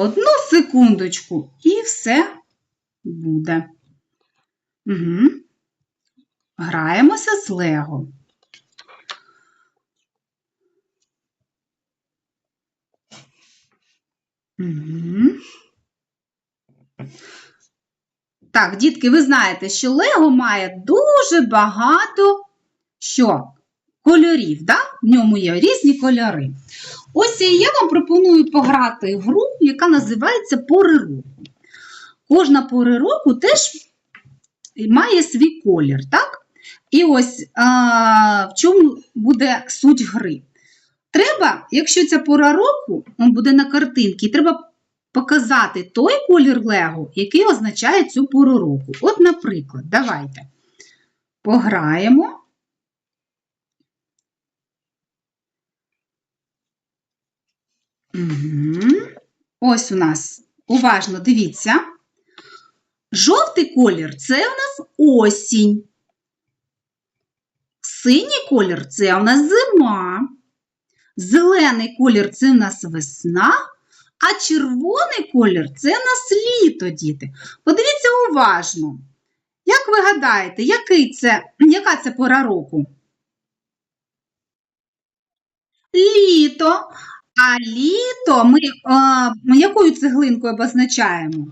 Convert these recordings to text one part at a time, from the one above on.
Одну секундочку, і все буде. Угу. Граємося з Лего. Угу. Так, дітки, ви знаєте, що Лего має дуже багато що? Кольорів, да? в ньому є різні кольори. Ось я вам пропоную пограти гру, яка називається Пори року. Кожна пори року теж має свій колір, так? І ось а, в чому буде суть гри. Треба, якщо ця пора року він буде на картинці, треба показати той колір Лего, який означає цю пору року. От, наприклад, давайте пограємо. Угу. Ось у нас, уважно дивіться. Жовтий колір це у нас осінь. Синій колір це у нас зима. Зелений колір це у нас весна, а червоний колір це у нас літо, діти. Подивіться уважно. Як ви гадаєте, який це, яка це пора року? Літо. А літо ми а, якою цеглинкою обозначаємо?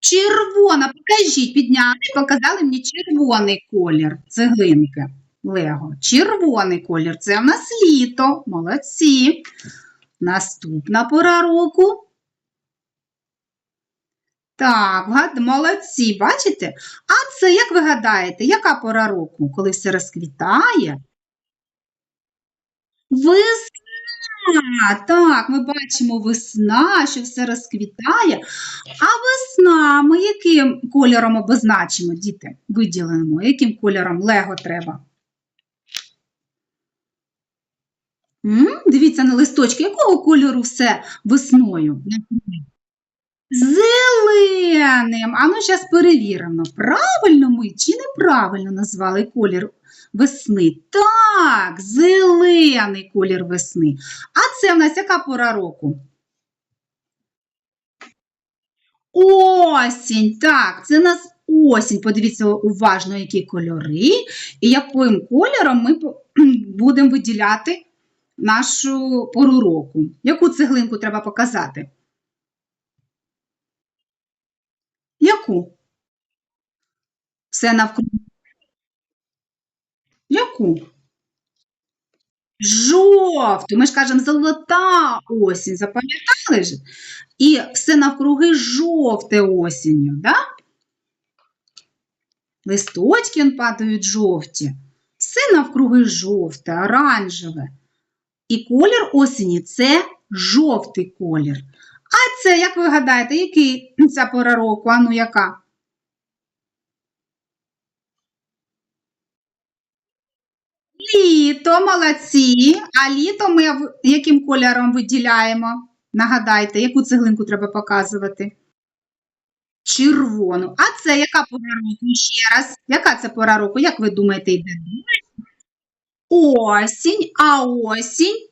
Червона. Покажіть, підняли, показали мені червоний колір цеглинки. Лего. Червоний колір. Це в нас літо. Молодці. Наступна пора року. Так, гад- молодці, бачите? А це, як ви гадаєте, яка пора року, коли все розквітає? Весна, так, ми бачимо весна, що все розквітає. А весна ми яким кольором обозначимо, діти? Виділимо, яким кольором Лего треба? М? Дивіться на листочки, якого кольору все весною? Зеленим. А ну зараз перевіримо, правильно ми чи неправильно назвали колір весни? Так, зелений колір весни. А це в нас яка пора року? Осінь. Так, це у нас осінь. Подивіться уважно, які кольори і яким кольором ми будемо виділяти нашу пору року. Яку цеглинку треба показати? Яку? Все навкруги. Яку? Жовту. Ми ж кажемо золота осінь, запам'ятали ж? І все навкруги жовте осінню, да? Листочки падають жовті. Все навкруги жовте, оранжеве. І колір осені це жовтий колір. А це, як ви гадаєте, який ця пора року? А ну яка? Літо, молодці. А літо ми яким кольором виділяємо? Нагадайте, яку цеглинку треба показувати? Червону. А це яка пора року? Ще раз. Яка це пора року? Як ви думаєте, йде? Осінь. А осінь?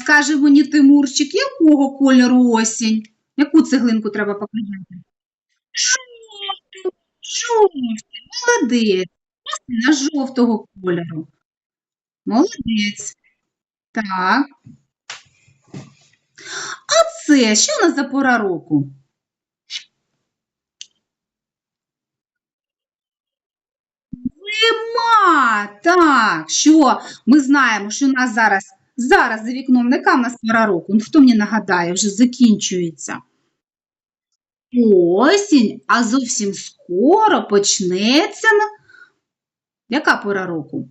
Скаже мені Тимурчик, якого кольору осінь? Яку цеглинку треба показати? Жовту. Жовтий. Молодець. На жовтого кольору. Молодець. Так. А це що у нас за пора року? Зима. Так, що ми знаємо, що у нас зараз, зараз за вікном, яка в нас пора року? Ну, хто мені нагадає, вже закінчується. Осінь, а зовсім скоро почнеться. Яка пора року?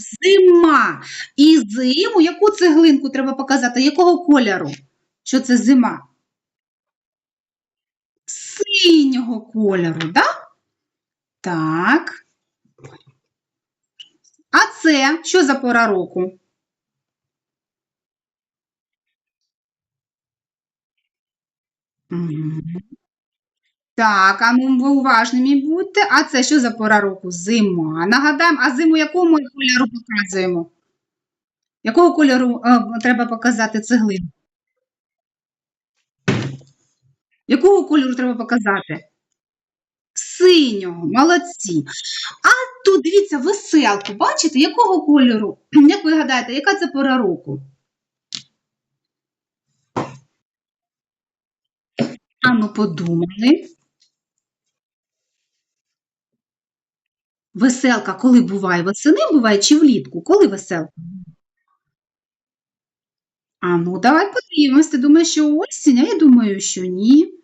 Зима. І зиму, яку цеглинку треба показати? Якого кольору? Що це зима? Синього кольору, да? Так. А це що за пора року? Мгм. Так, а ну ви уважними будьте. А це що за пора року? Зима. Нагадаємо, а зиму якому кольору показуємо? Якого кольору а, треба показати цеглину? Якого кольору треба показати? Синього, молодці. А тут дивіться веселку. Бачите, якого кольору? Як ви гадаєте, яка це пора року? А ми подумали. Веселка коли буває? Восени буває чи влітку? Коли веселка? А ну, давай подивимось. Ти думаєш, що осінь, а я думаю, що ні.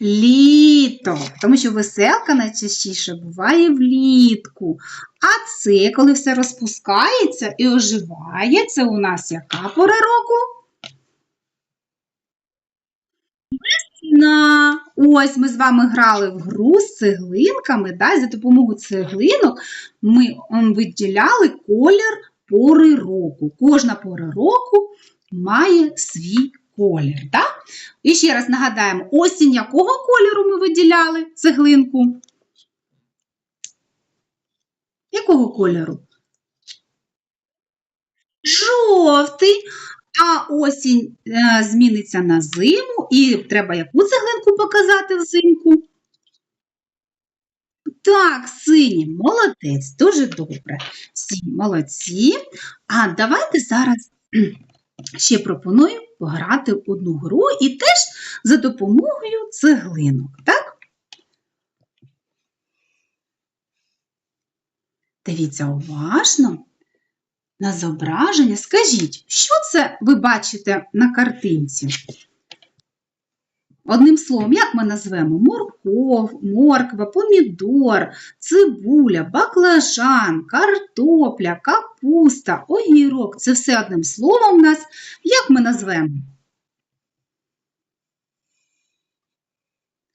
Літо, тому що веселка найчастіше буває влітку. А це, коли все розпускається і оживає, це у нас яка пора року? На ось ми з вами грали в гру з цеглинками. Да? За допомогою цеглинок ми виділяли колір пори року. Кожна пора року має свій колір. Да? І ще раз нагадаємо, осінь якого кольору ми виділяли цеглинку? Якого кольору? Жовтий. А осінь е, зміниться на зиму, і треба яку цеглинку показати взимку? Так, синій, молодець, дуже добре. Всі молодці. А давайте зараз ще пропоную пограти одну гру і теж за допомогою цеглинок. Так? Дивіться уважно на зображення. Скажіть, що це ви бачите на картинці? Одним словом, як ми назвемо? Морков, морква, помідор, цибуля, баклажан, картопля, капуста, огірок. Це все одним словом у нас. Як ми назвемо?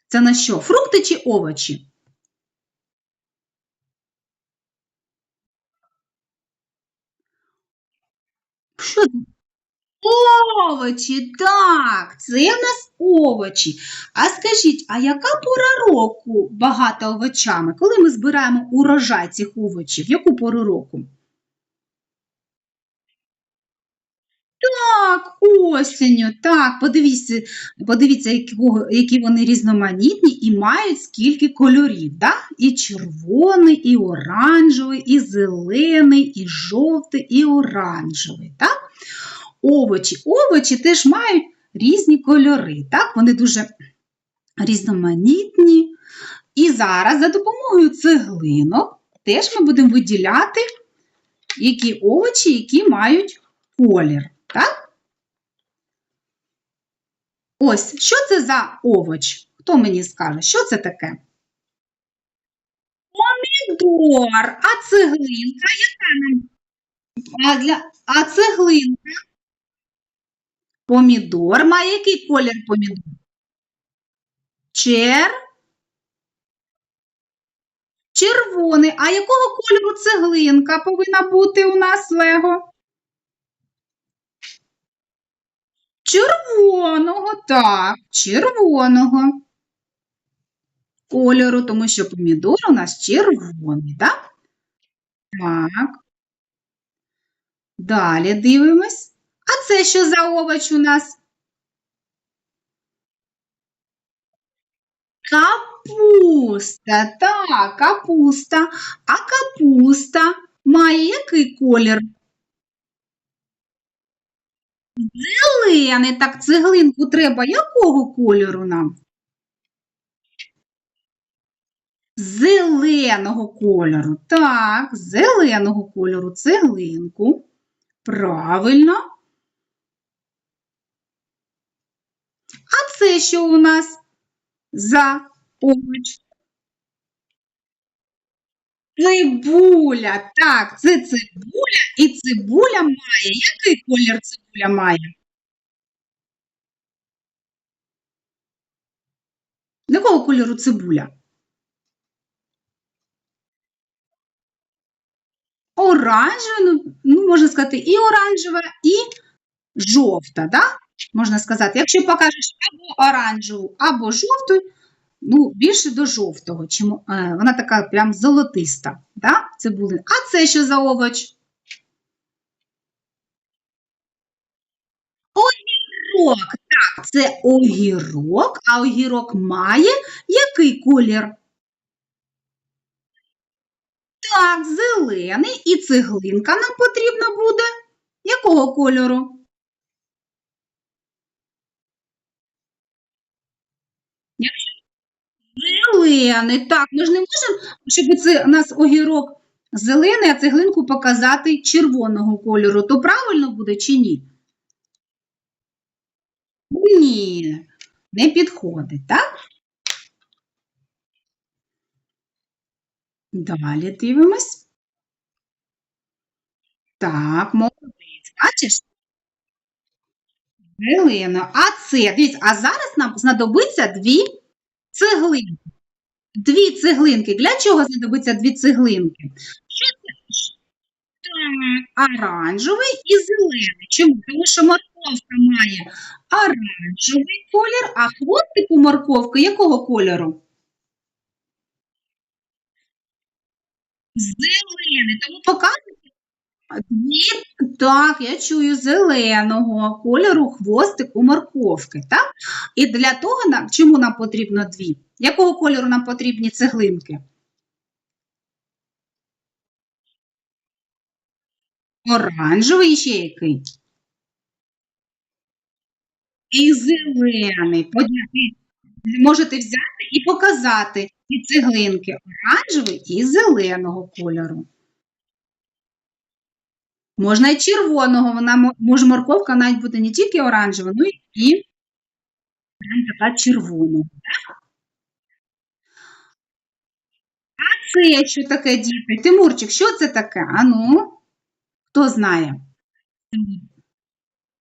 Це на що? Фрукти чи овочі? Що це? Овочі, так, це в нас овочі. А скажіть, а яка пора року багата овочами? Коли ми збираємо урожай цих овочів? Яку пору року? Так, осінню, так, подивіться, подивіться, які вони різноманітні і мають скільки кольорів. Да? І червоний, і оранжевий, і зелений, і жовтий, і оранжевий. Так? Овочі. Овочі теж мають різні кольори. Так? Вони дуже різноманітні. І зараз за допомогою цеглинок теж ми будемо виділяти, які овочі, які мають колір. Так? Ось, що це за овоч? Хто мені скаже, що це таке? Помідор. А цеглинка, яка нам? А, для... а цеглинка? Помідор має який колір помідор? Чер. Червоний. А якого кольору цеглинка повинна бути у нас Лего? Червоного, так, червоного кольору, тому що помідор у нас червоний, так? Так. Далі дивимось. А це що за овоч у нас? Капуста, так, капуста. А капуста має який колір? Зелений, так цеглинку треба якого кольору нам? Зеленого кольору. Так, зеленого кольору цеглинку. Правильно. Це що у нас за овоч? Цибуля. Так, це цибуля, і цибуля має. Який колір цибуля має? Якого кольору цибуля? Оранжева, ну, ну, можна сказати, і оранжева, і жовта, да? Можна сказати. Якщо покажеш або оранжеву, або жовту, ну, більше до жовтого, чим, е, вона така прям золотиста. Да? Цибулина. А це що за овоч? Огірок. Так, це огірок, а огірок має який колір? Так, зелений і цеглинка нам потрібна буде. Якого кольору? Якщо зелений, так, ми ж не можемо, щоб це у нас огірок зелений, а цеглинку показати червоного кольору, то правильно буде чи ні? Ні, не підходить, так? Далі дивимось. Так, молодець. Бачиш? Зелено. А це, дивіться, а зараз нам знадобиться дві цеглинки. Дві цеглинки. Для чого знадобиться дві цеглинки? Оранжевий і зелений. Чому? Тому що морковка має оранжевий колір, а хвостик у морковки якого кольору? Зелений. Тому показує дві, так, я чую зеленого кольору хвостик у морковки, так? І для того чому нам потрібно дві? Якого кольору нам потрібні цеглинки? Оранжевий ще який? І зелений. Можете взяти і показати ці цеглинки оранжевий і зеленого кольору. Можна і червоного, вона може морковка навіть буде не тільки оранжева, ну і така червона. А це що таке, діти? Тимурчик, що це таке? Ану, хто знає?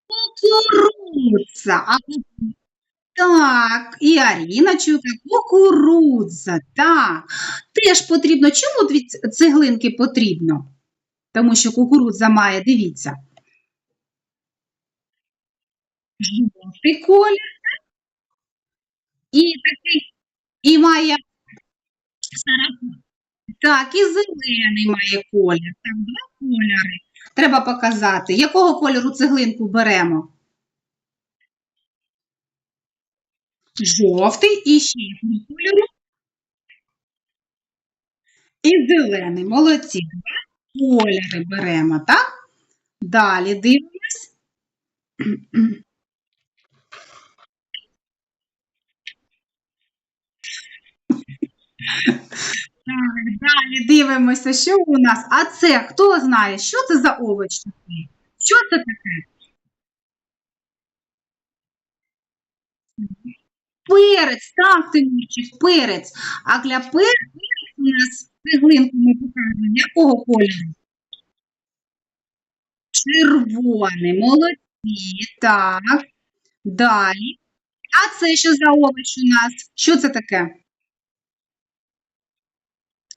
Кукурудза. А так, і Аріна чує, кукурудза, так. Теж потрібно. Чому дві цеглинки потрібно? Тому що кукурудза має, дивіться, жовтий колір і такий, і має. Так, і зелений має колір. Так, два кольори. Треба показати. Якого кольору цеглинку беремо? Жовтий і ще кольору? І зелений. Молодці. Два кольори беремо, так? Далі дивимось. Далі дивимося, що у нас. А це хто знає, що це за овоч такий? Що це таке? Перець, так, Тимурчик, перець. А для перцю у нас цеглинку ми показуємо якого кольору? Червоний, молодці, так. Далі. А це що за овоч у нас? Що це таке?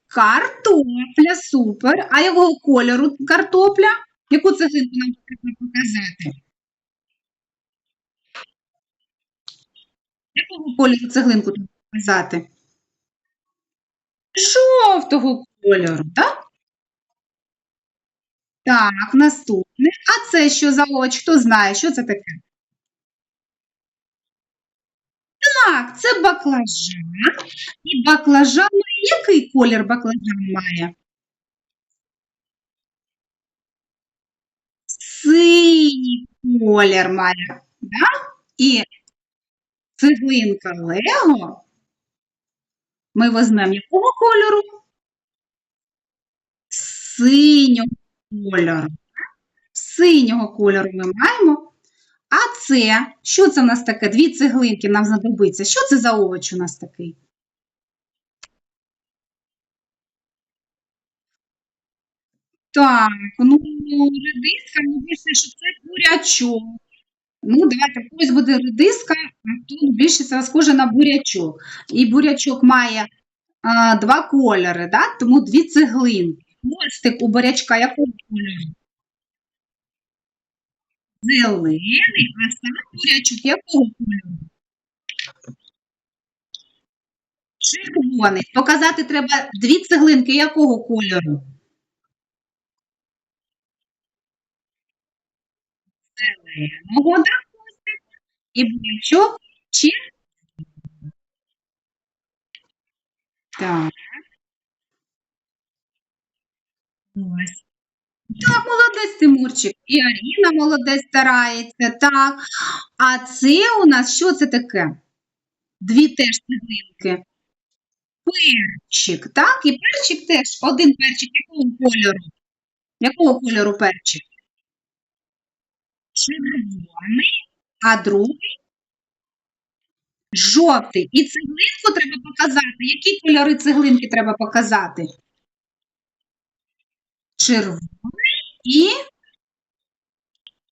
Картопля, супер. А якого кольору картопля? Яку цеглинку нам потрібно показати? Якого кольору цеглинку треба показати? Жовтого кольору, так? Так, наступне. А це що за овоч? Хто знає, що це таке? Так, це баклажан. І баклажан має який колір баклажан має? Синій колір має, да? І цеглинка Лего ми візьмемо якого кольору? Синього кольору. Синього кольору ми маємо. А це, що це в нас таке? Дві цеглинки нам знадобиться. Що це за овоч у нас такий? Так, ну, редиска, мені більше, що це бурячок. Ну, давайте, ось буде редиска, а тут більше це схоже на бурячок. І бурячок має а, два кольори, да? тому дві цеглинки. Хвостик у бурячка якого кольору? Зелений, а сам бурячок якого кольору? Червоний. Показати треба дві цеглинки якого кольору? Зеленого, да? і бурячок чи. Так. Ось. Так, молодець Тимурчик. І Аріна молодець старається, так. А це у нас що це таке? Дві теж цеглинки. Перчик, так? І перчик теж один перчик якого кольору? Якого кольору перчик? Червоний, а другий жовтий. І цеглинку треба показати. Які кольори цеглинки треба показати? Червоний і,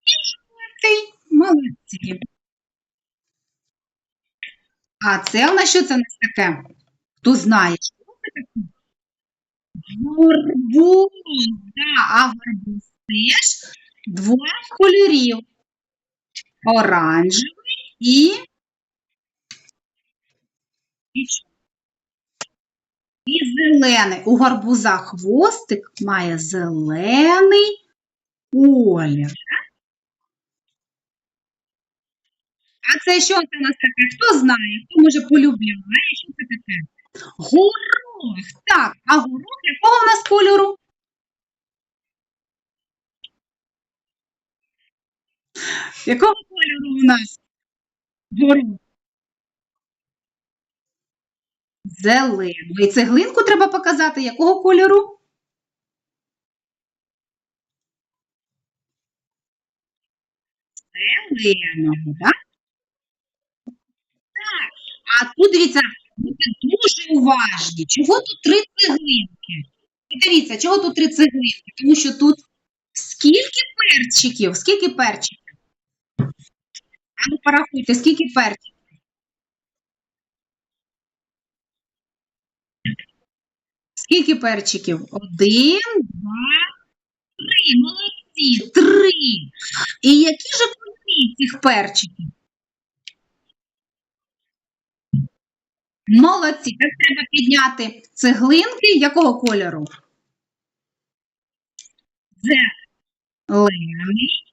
жовтий. Молодці. А це у нас що це у нас таке? Хто знає? Що це таке? Горбуз. Да, а горбуз теж двох кольорів. Оранжевий і, і, зелений. У гарбуза хвостик має зелений колір. А це що це у нас таке? Хто знає? Хто може полюбляє? Що це таке? Горох. Так, а горох якого у нас кольору? Якого кольору у нас? Горох. І цеглинку треба показати, якого кольору? Зеленого, так? Так. А тут дивіться, будьте дуже уважні. Чого тут три цеглинки? І дивіться, чого тут три цеглинки? Тому що тут скільки перчиків? Скільки перчиків? А ну порахуйте, скільки перчиків? Скільки перчиків? Один, два, три. Молодці, три. І які ж кольори цих перчиків? Молодці. Так треба підняти цеглинки якого кольору? Зелений,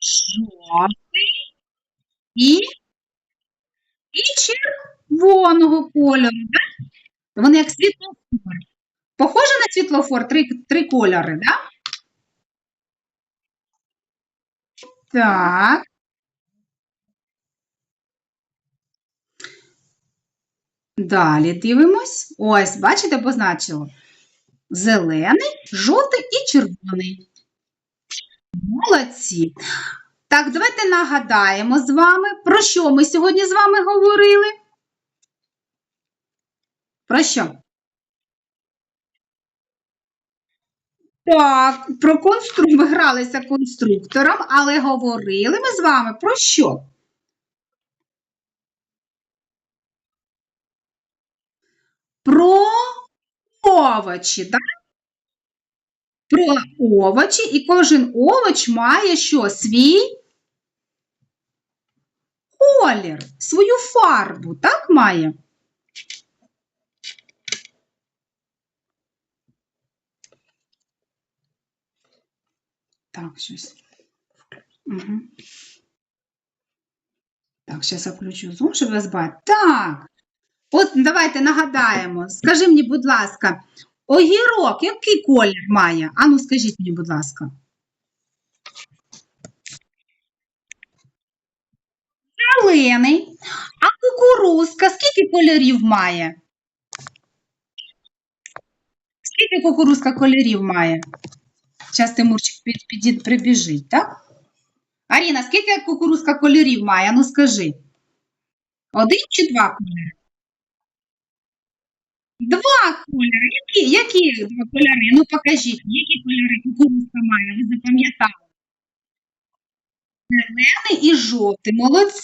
жовтий і, і червоного кольору. Да? Вони як світлофор. Похоже на світлофор три, три кольори, да? Так. Далі дивимось. Ось, бачите, позначило. Зелений, жовтий і червоний. Молодці. Так, давайте нагадаємо з вами, про що ми сьогодні з вами говорили. Про що? Так, про конструк... ми гралися конструктором, але говорили ми з вами про що? Про овочі, так? Про овочі, і кожен овоч має що? Свій колір, свою фарбу, так має? Так, щось. Угу. Так, зараз я включу зум, щоб вас бачити. Так. От давайте нагадаємо. Скажи мені, будь ласка, огірок який колір має? Ану, скажіть мені, будь ласка. Зелений. А кукурузка скільки кольорів має? Скільки кукурузка кольорів має? Зараз Тимурчик під, під, прибіжить, так? Аріна, скільки кукурузка кольорів має? Ну скажи. Один чи два кольори? Два кольори. Які, які два кольори? Ну покажіть, які кольори кукурузка має, ви запам'ятали? Зелений і жовтий. Молодці.